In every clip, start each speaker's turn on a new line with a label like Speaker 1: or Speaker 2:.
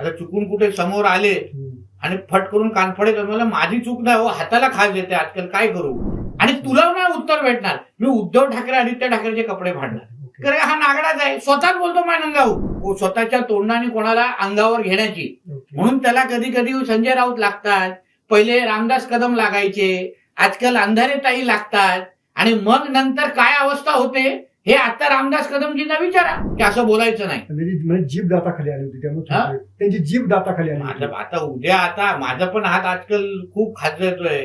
Speaker 1: आता चुकून कुठे समोर आले आणि फट करून कानफडे मला माझी चूक नाही हो हाताला खास देते आजकाल काय करू? आणि तुला नाही उत्तर भेटणार. मी उद्धव ठाकरे आदित्य ठाकरेचे कपडे फाडणार. कारण हा नागडाच आहे. स्वतःच बोलतो मानंगाऊ स्वतःच्या तोंडाने कोणाला अंगावर घेण्याची. म्हणून त्याला कधी कधी संजय राऊत लागतात. पहिले रामदास कदम लागायचे. आजकाल अंधारे ताई लागतात. आणि मग नंतर काय अवस्था होते? हे आता रामदास कदमजींना विचारा की असं बोलायचं नाही.
Speaker 2: म्हणजे जीभ दाताखाली आली होती त्यामुळे
Speaker 1: हा?
Speaker 2: त्यांची जीभ दाताखाली आली
Speaker 1: माझं आता उद्या आता माझा पण हात आजकाल खूप खात येतोय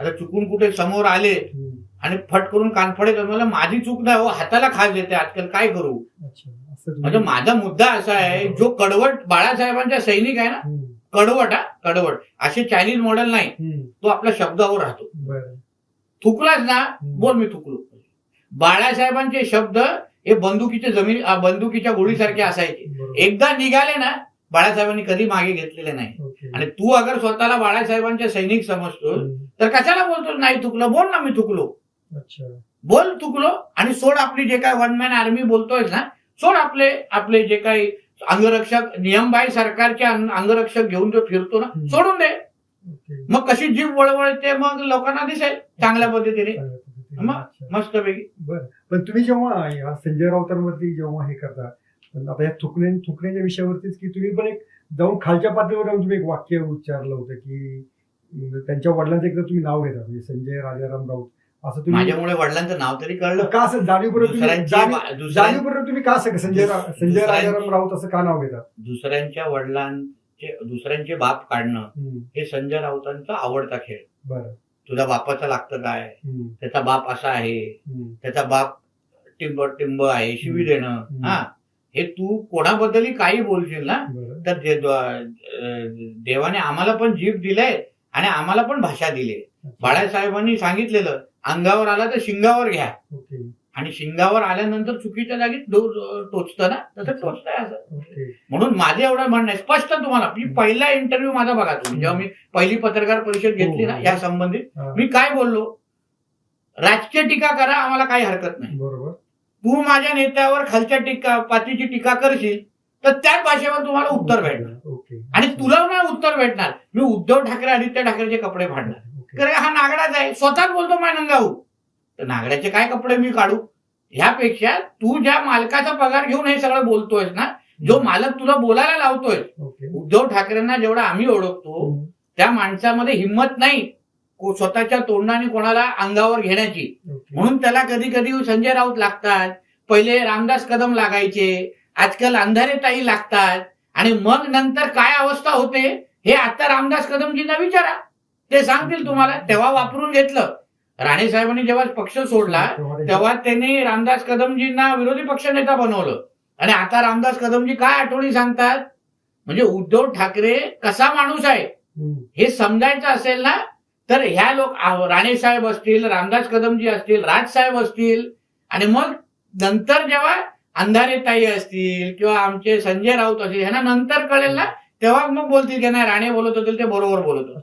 Speaker 1: आता चुकून कुठे समोर आले
Speaker 2: हम्म.
Speaker 1: आणि फट करून कानफडे करून मला माझी चूक नाही हो हाताला खास देते आजकाल काय करू?
Speaker 2: अच्छा असं तुम्ही-
Speaker 1: म्हणजे माझा मुद्दा असा आहे जो कडवट बाळासाहेबांचा सैनिक आहे ना
Speaker 2: हम्म.
Speaker 1: कडवट हा कडवट. असे चायनीज मॉडेल नाही
Speaker 2: हम्म.
Speaker 1: तो आपल्या शब्दावर राहतो.
Speaker 2: बरं.
Speaker 1: थुकलाच ना बोल मी थुकलो. बाळासाहेबांचे शब्द हे बंदुकीचे जमीन बंदुकीच्या गोळीसारखे असायचे. एकदा निघाले ना बाळासाहेबांनी कधी मागे घेतलेले नाही. आणि तू अगर स्वतःला बाळासाहेबांचे सैनिक समजतो. तर कशाला बोलतो नाही थुकलं बोल ना मी थुकलो
Speaker 2: अच्छा
Speaker 1: बोल थुकलो आणि सोड आपली जे काय वन मॅन आर्मी बोलतोय ना सोड आपले आपले जे काही अंगरक्षक नियमबाई सरकारचे अंग- अंगरक्षक घेऊन जो फिरतो ना. सोडून दे. मग कशी जीभ वळवळते मग लोकांना दिसेल चांगल्या पद्धतीने मस्तपैकी.
Speaker 2: बरं. पण तुम्ही जेव्हा या संजय राऊतांवरती जेव्हा हे करता पण आता या थुकण्या थुकण्याच्या विषयावरतीच की तुम्ही पण एक जाऊन खालच्या पातळीवर जाऊन तुम्ही एक वाक्य उच्चारलं होतं की त्यांच्या वडिलांचं एकदा तुम्ही नाव घेता म्हणजे संजय राजाराम राऊत असं तुम्ही
Speaker 1: माझ्यामुळे वडिलांचं नाव तरी कळलं.
Speaker 2: का असं जाणीवपूर्वक जाणीवपूर्वक तुम्ही का असं संजय संजय राजाराम राऊत असं का नाव घेता?
Speaker 1: दुसऱ्यांच्या वडिलांचे दुसऱ्यांचे बाप काढणं हे संजय राऊतांचा आवडता खेळ.
Speaker 2: बरं.
Speaker 1: तुझा बापाचं लागतं काय? त्याचा बाप असा आहे. त्याचा बाप टिंब टिंब आहे शिवी देणं. हा. हे तू कोणाबद्दलही काही बोलशील ना तर देवाने आम्हाला पण जीभ दिलंय आणि आम्हाला पण भाषा दिली. बाळासाहेबांनी सांगितलेलं अंगावर आला तर शिंगावर घ्या. आणि शिंगावर आल्यानंतर चुकीच्या जागी टोचतं ना? तसं टोचतंय असं. म्हणून माझं एवढं म्हणणं आहे स्पष्ट तुम्हाला. मी पहिला इंटरव्ह्यू माझा बघा तुम्ही. जेव्हा मी पहिली पत्रकार परिषद घेतली ना
Speaker 2: हो.
Speaker 1: या संबंधित
Speaker 2: हा,
Speaker 1: मी काय बोललो? राजकीय टीका करा आम्हाला काही हरकत नाही.
Speaker 2: बरोबर.
Speaker 1: तू माझ्या नेत्यावर खालच्या टीका पातीची टीका करशील तर त्याच भाषेवर तुम्हाला उत्तर भेटणार. आणि तुला नाही उत्तर भेटणार. मी उद्धव ठाकरे आदित्य ठाकरेचे कपडे फाडणार. कारण हा नागडाच आहे. स्वतःच बोलतो मानंगाऊ. तर नागड्याचे काय कपडे मी काढू? ह्यापेक्षा तू ज्या मालकाचा पगार घेऊन हे सगळं बोलतोयस ना जो मालक तुला बोलायला लावतोय उद्धव ठाकरेंना जेवढा आम्ही ओळखतो त्या माणसामध्ये हिंमत नाही स्वतःच्या तोंडाने कोणाला अंगावर घेण्याची. म्हणून त्याला कधी कधी संजय राऊत लागतात पहिले रामदास कदम लागायचे आजकाल अंधारे ताई लागतात आणि मग नंतर काय अवस्था होते हे आता रामदास कदमजींना विचारा. ते सांगतील तुम्हाला तेव्हा वापरून घेतलं. राणे साहेबांनी जेव्हा पक्ष सोडला
Speaker 2: तेव्हा
Speaker 1: त्यांनी रामदास कदमजींना विरोधी पक्षनेता बनवलं. आणि आता रामदास कदमजी काय आठवणी सांगतात? म्हणजे उद्धव ठाकरे कसा माणूस आहे? हे समजायचं असेल ना तर ह्या लोक राणे साहेब असतील रामदास कदमजी असतील राज साहेब असतील आणि मग नंतर जेव्हा अंधारे ताई असतील किंवा आमचे संजय राऊत असतील ह्यांना नंतर कळेल ना तेव्हा मग बोलतील की नाही राणे बोलत होतील ते बरोबर बोलत होते.